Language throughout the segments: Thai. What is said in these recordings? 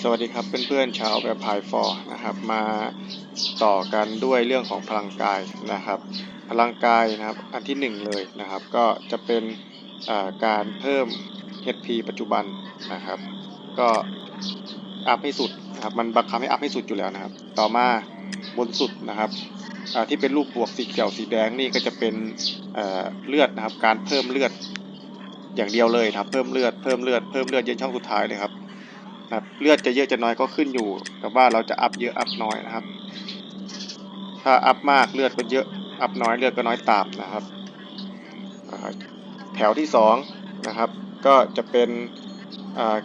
สวัสดีครับเพื่อนๆชาวแบบพายฟอร์นะครับ มาต่อกันด้วยเรื่องของพลังกายนะครับ พลังกายนะครับอันที่หนึ่งเลยนะครับ ก็จะเป็นการเพิ่ม HP ปัจจุบันนะครับ ก็อัพให้สุดนะครับมันบังคับให้อัพให้สุดอยู่แล้วนะครับ ต่อมาบนสุดนะครับที่เป็นรูปบวกสีเขียวสีแดงนี่ก็จะเป็นเเลือดนะครับ การเพิ่มเลือดอย่างเดียวเลยครับ เพิ่มเลือดเพิ่มเลือดเพิ่มเลือดเย็นช่องสุดท้ายเลยครับ ครับเลือดจะเยอะจะน้อยก็ขึ้นอยู่กับว่าเราจะอัพเยอะอัพน้อยนะครับ ถ้าอัพมากเลือดก็เยอะอัพน้อยเลือดก็น้อยตามนะครับ แถวที่สองนะครับก็จะเป็น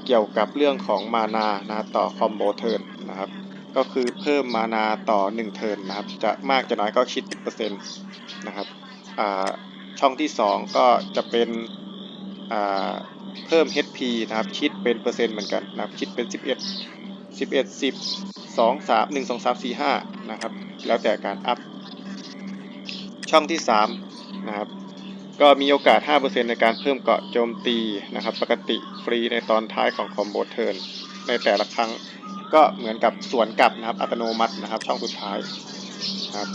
เกี่ยวกับเรื่องของมานานะต่อคอมโบเทิร์นนะครับก็คือเพิ่มมานาต่อ 1 เทิร์นนะครับ จะมากจะน้อยก็คิดเป็นเปอร์เซ็นต์นะครับช่องที่สองก็จะเป็น เพิ่ม HP นะครับคิดเป็นเปอร์เซ็นต์เหมือนกันนะครับคิดเป็น 11 11 10 2 3 1 2 3 4 5นะครับแล้วแต่การอัพ ช่องที่3นะครับก็มีโอกาส 5%ในการเพิ่มเกาะโจมตีนะครับ ปกติฟรีในตอนท้ายของคอมโบเทิร์นในแต่ละครั้งก็เหมือนกับสวนกลับนะครับ อัตโนมัตินะครับ ช่องสุดท้ายนะครับ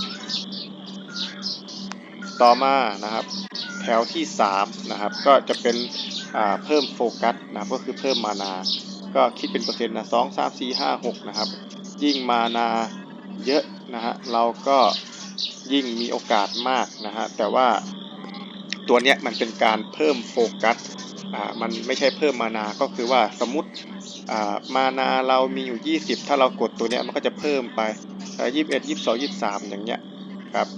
ต่อมานะครับ ถวที่3นะครับก็จะเป็นเพิ่มโฟกัสนะครับก็คือเพิ่มมานา ก็คิดเป็นเปอร์เซ็นต์นะสองสามสี่ห้าหกนะครับยิ่งมานาเยอะนะฮะเราก็ยิ่งมีโอกาสมากนะฮะแต่ว่าตัวเนี้ยมันเป็นการเพิ่มโฟกัสอ่ามันไม่ใช่เพิ่มมานา ก็คือว่าสมมติอ่ามานาเรามีอยู่ 20 ถ้าเรากดตัวเนี้ยมันก็จะเพิ่มไปยี่สิบเอ็ดยี่สิบสองยี่สิบสามอย่างเงี้ยครับ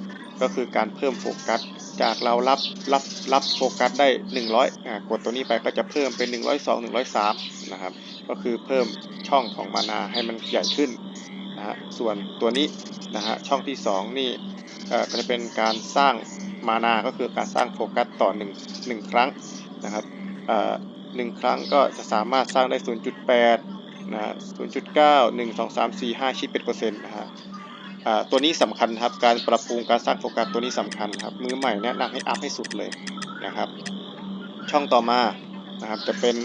ก็คือการเพิ่มโฟกัส จากเรารับรับรับโฟกัสได้ 100อ่ากดตัวนี้ไปก็จะเพิ่มเป็น 102 103นะครับ ก็คือเพิ่มช่องของมานาให้มันใหญ่ขึ้นนะฮะ ส่วนตัวนี้นะฮะช่องที่ 2 นี่เอ่อก็จะเป็นการสร้างมานา ก็คือการสร้างโฟกัสต่อ1 1ครั้งนะครับเอ่อหนึ่งครั้งก็จะสามารถสร้างได้ 0.8นะฮะ0.9 1 2 3 4 5คิดเป็นเปอร์เซ็นต์นะฮะ ตัวนี้สำคัญครับ การปรับปรุงการสร้างโฟกัสตัวนี้สำคัญครับ มือใหม่แนะนำให้อัพให้สุดเลยนะครับ ช่องต่อมานะครับจะเป็น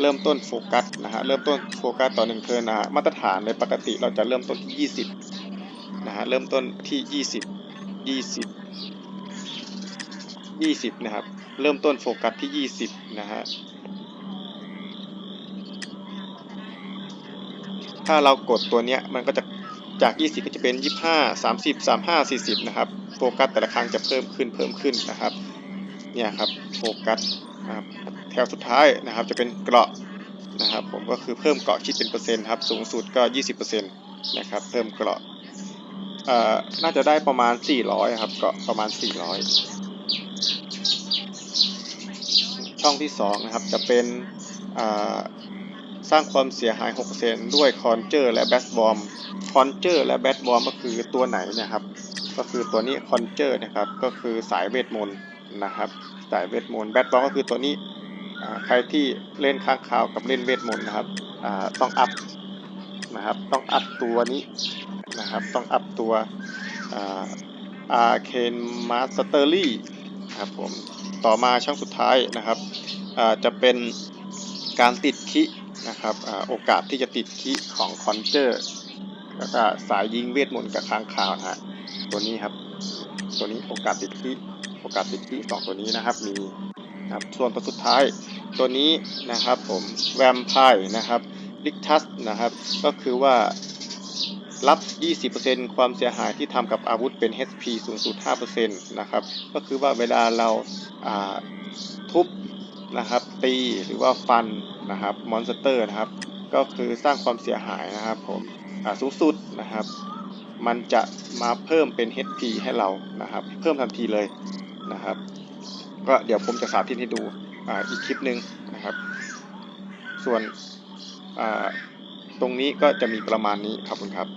เริ่มต้นโฟกัสนะฮะเริ่มต้นโฟกัสต่อหนึ่งเทิร์นนะฮะมาตรฐานในปกติเราจะเริ่มต้นที่ 20นะฮะเริ่มต้นที่ 20 20 20นะครับเริ่มต้นโฟกัสที่ 20นะฮะถ้าเรากดตัวเนี้ยมันก็จะ จาก 20 ก็จะเป็น 25 30 35 40 นะครับ โฟกัสแต่ละครั้งจะเพิ่มขึ้นเพิ่มขึ้นนะครับ เนี่ยครับโฟกัสนะครับแถวสุดท้ายนะครับจะเป็นเกราะนะครับ ผมก็คือเพิ่มเกราะคิดเป็นเปอร์เซ็นต์ครับ สูงสุดก็ 20%นะครับ เพิ่มเกราะน่าจะได้ประมาณ 400 ครับเกราะประมาณ 400 ช่องที่ 2 นะครับ จะเป็น สร้างความเสียหาย 6%ด้วยคอนเจอร์และแบทบอมคอนเจอร์และแบทบอมก็คือตัวไหนนะครับ ก็คือตัวนี้คอนเจอร์นะครับ ก็คือสายเวทมนต์นะครับ สายเวทมนต์แบทบอมก็คือตัวนี้ ใครที่เล่นข้างคาวกับเล่นเวทมนต์นะครับ ต้องอัพนะครับ ต้องอัพตัวนี้นะครับ ต้องอัพตัวอาร์เคนมาสเตอรี่ครับผม ต่อมาช่องสุดท้ายนะครับ จะเป็นการติดคิ นะครับอโอกาสที่จะติดคิของคอนเจอร์แล้วก็สายยิงเวทมนต์กับค้างคาวนะฮะตัวนี้ครับ ตัวนี้โอกาสติดคิโอกาสติดคิสองตัวนี้นะครับมีนะครับส่วนตัวสุดท้ายตัวนี้นะครับผมแวมไพร์นะครับลิกทัสนะครับก็คือว่ารับ 20%ความเสียหายที่ทำกับอาวุธเป็น HP สูงสุด 5%นะครับ ก็คือว่าเวลาเราาทุบ นะครับตีหรือว่าฟันนะครับมอนสเตอร์นะครับ ก็คือสร้างความเสียหายนะครับผมอ่าสูงสุดนะครับ มันจะมาเพิ่มเป็น HP ให้เรานะครับ เพิ่มทันทีเลยนะครับ ก็เดี๋ยวผมจะสาธิตให้ดูอ่าอีกคลิปหนึ่งนะครับ ส่วนอ่าตรงนี้ก็จะมีประมาณนี้ขอบคุณครับ